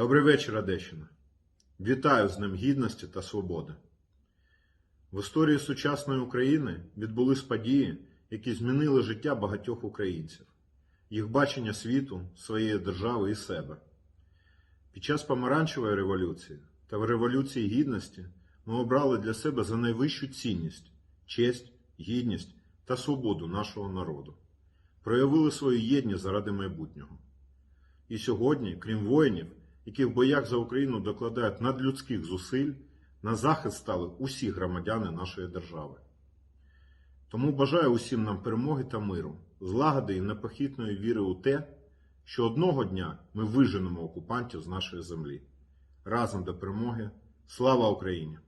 Добрий вечір, Одещина. Вітаю з Днем Гідності та Свободи. В історії сучасної України відбулись події, які змінили життя багатьох українців, їх бачення світу, своєї держави і себе. Під час помаранчевої революції та в Революції Гідності ми обрали для себе за найвищу цінність честь, гідність та свободу нашого народу, проявили свою єдність заради майбутнього. І сьогодні, крім воїнів, які в боях за Україну докладають надлюдських зусиль, на захист стали усі громадяни нашої держави. Тому бажаю усім нам перемоги та миру, злагоди і непохитної віри у те, що одного дня ми виженемо окупантів з нашої землі. Разом до перемоги. Слава Україні!